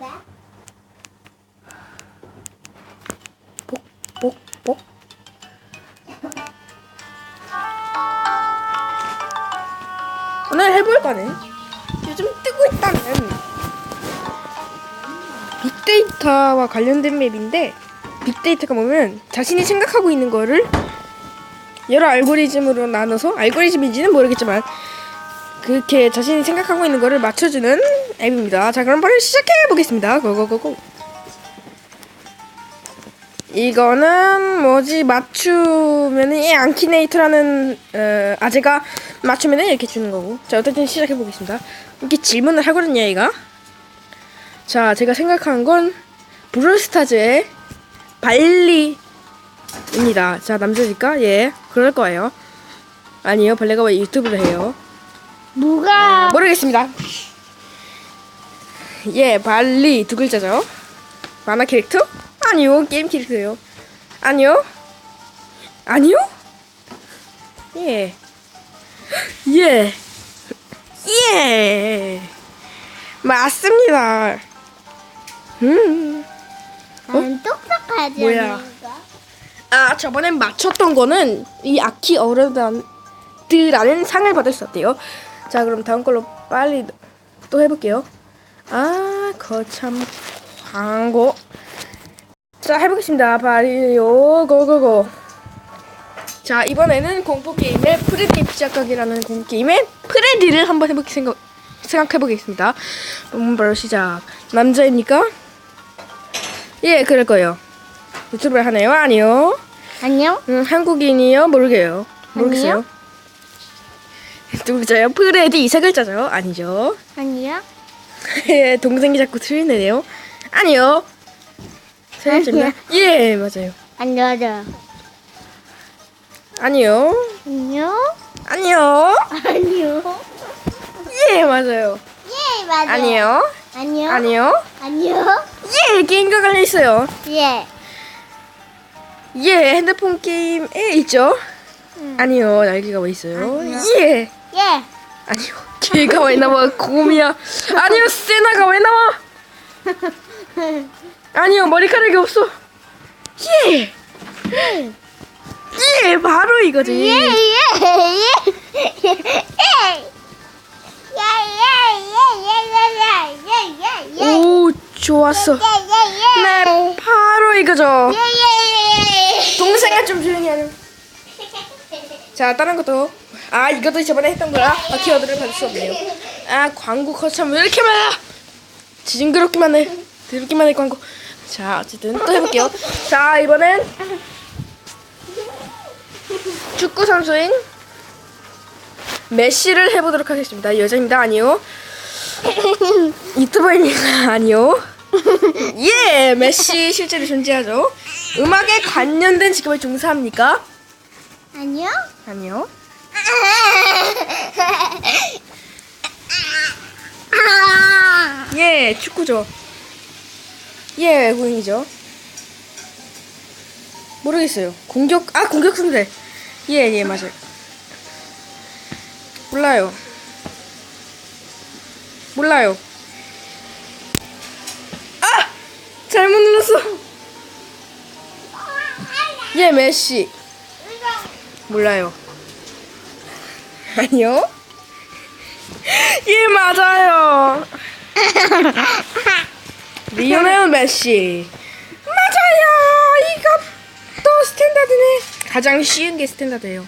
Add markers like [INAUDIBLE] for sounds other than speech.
거야? 뽁뽁뽁 오늘 해볼 거는 요즘 뜨고 있다는. 빅데이터와 관련된 맵인데 빅데이터가 보면 자신이 생각하고 있는 거를 여러 알고리즘으로 나눠서 알고리즘인지는 모르겠지만 그렇게 자신이 생각하고 있는 거를 맞춰주는 앱입니다. 자 그럼 바로 시작해 보겠습니다. 고고고고. 이거는 뭐지 맞추면은 이 안키네이트라는 어, 아재가 맞추면은 이렇게 주는 거고 자 어쨌든 시작해 보겠습니다 이렇게 질문을 하거든요 얘가 자 제가 생각한 건 브롤스타즈의 발리입니다 자 남자니까 예 그럴 거예요 아니요 발레가 왜 유튜브를 해요 뭐가? 모르겠습니다 예 발리 두 글자죠 만화 캐릭터? 아니요 게임 캐릭터예요 아니요 아니요 예 예. 예. 맞습니다. 음. 난 똑똑하지 어? 뭐야? 않을까? 아, 저번엔 맞췄던 거는 이 아키 어르드라는 상을 받을 수 없대요. 자, 그럼 다음 걸로 빨리 또 해볼게요. 아, 거참 광고. 자, 해보겠습니다. 바리오 고고고. 자, 이번에는 공포 게임의 프레디 시작하기라는 공포 게임의 프레디를 한번 해보기 생각 생각해보겠습니다. 음, 바로 시작. 남자입니까? 예, 그럴 거예요. 유튜브를 하네요? 아니요. 안녕? 음, 한국인이요? 모르게요. 모르겠어요. 두 글자요? 프레디 세 글자죠? 아니죠. 아니야? [LAUGHS] 예, 동생이 자꾸 틀리네요. 아니요. 세 글자입니다. 예, 맞아요. 안녕하자. 아니요. 안녕? 아니요. 아니요. 예, 맞아요. 예, 맞아. 아니요. 아니요. 아니요. 아니요. 예, 게임과 관련 있어요. 예. 예, 핸드폰 게임에 있죠. 음. 아니요, 날개가 왜 있어요? 아니요. 예. 예. 아니요, 개가 왜 나와? 곰이야. 아니요, 세나가 왜 나와? 아니요, 머리카락이 없어. 예. 예, 바로 이거지. 예, 예, 예. 예. 예. 예, 예, 예, 예, 예, 예, 예. 오, 좋았어. 예, 예, 예. 네, 바로 이거죠. 예, 예, 예. 동생아 좀 조용히 하렴. 자, 다른 것도. 아, 이것도 저번에 했던 거야. 아, 키워드를 받을 수 없네요. 아, 광고 거참 왜 이렇게 많아? 징그럽기만 해. 더럽기만 해, 광고. 자, 어쨌든 또 해볼게요. 자, 이번엔 축구 선수인 메시를 해보도록 하겠습니다. 여자입니다. 아니요. 유튜버입니다. 아니요. 예, 메시 실제로 존재하죠. 음악에 관련된 직업에 종사합니까? 아니요? 아니요. 예, 축구죠. 예, 외국인이죠. 모르겠어요. 공격, 아, 공격 상대. 예, 예, 맞아요. 몰라요. 몰라요. 아! 잘못 눌렀어. 예, 메시. 몰라요. 아니요. 예, 맞아요. [LAUGHS] 리오넬 메시. 맞아요. 이것도 스탠다드네. 가장 쉬운 게 스탠다드예요.